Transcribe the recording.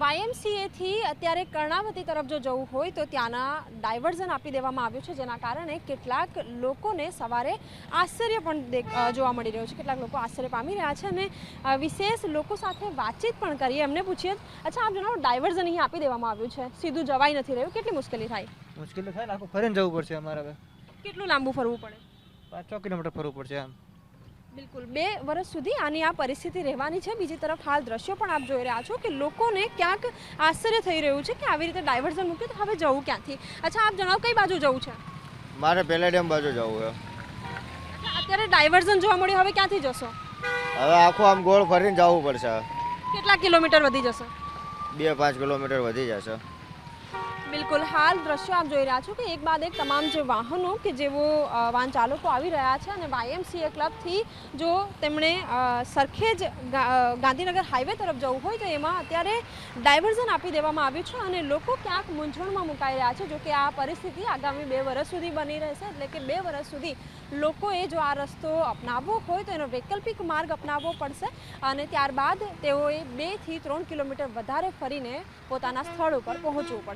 વાયએમસીએથી અત્યારે કર્ણાવતી તરફ જો જવું હોય તો ત્યાંના ડાયવર્ઝન આપી દેવામાં આવ્યું છે જેના કારણે કેટલાક લોકોને સવારે આશ્ચર્ય પણ જોવા મળી રહ્યું છે. કેટલાક લોકો આશ્ચર્ય પામી રહ્યા છે અને વિશેષ લોકો સાથે વાતચીત પણ કરીએ એમને પૂછીએ અચ્છા આપ જણાવો ડાયવર્ઝન અહીંયા આપી દેવામાં આવ્યું છે. સીધું જવાઈ નથી રહ્યું. કેટલી મુશ્કેલી થાય? મુશ્કેલી થાય ને આખું ફરીને જવું પડશે અમારે હવે. કેટલું લાંબુ ફરવું પડે? પાંચ છ કિલોમીટર ફરવું પડશે આમ બિલકુલ. બે વર્ષ સુધી આની આ પરિસ્થિતિ રહેવાની છે. બીજી તરફ હાલ દ્રશ્યો પણ આપ જોઈ રહ્યા છો કે લોકોને ક્યાંક આશ્ચર્ય થઈ રહ્યું છે કે આવી રીતે ડાયવર્ઝન મૂક્યું તો હવે જવું ક્યાંથી? અચ્છા આપ જણાવો કઈ બાજુ જવું છે? મારે પેલા ડેમ બાજુ જવું છે. અત્યારે ડાયવર્ઝન જોવા મળ્યું હવે ક્યાંથી જશો? હવે આખું આમ ગોળ ફરીને જવું પડશે. કેટલા કિલોમીટર વધી જશે? બે પાંચ કિલોમીટર વધી જશે. બિલકુલ. હાલ દ્રશ્યો આપ જોઈ રહ્યા છો કે એક બાદ એક તમામ જે વાહનો કે જેઓ વાહન ચાલકો આવી રહ્યા છે અને વાયએમસીએ ક્લબથી જો તેમણે સરખેજ ગાંધીનગર હાઈવે તરફ જવું હોય તો એમાં અત્યારે ડાયવર્ઝન આપી દેવામાં આવ્યું છે અને લોકો ક્યાંક મૂંઝવણમાં મુકાઈ રહ્યા છે. જો કે આ પરિસ્થિતિ આગામી બે વર્ષ સુધી બની રહેશે, એટલે કે બે વર્ષ સુધી લોકોએ જો આ રસ્તો અપનાવવો હોય તો એનો વૈકલ્પિક માર્ગ અપનાવવો પડશે અને ત્યારબાદ તેઓએ બેથી ત્રણ કિલોમીટર વધારે ફરીને પોતાના સ્થળ ઉપર પહોંચવું પડશે.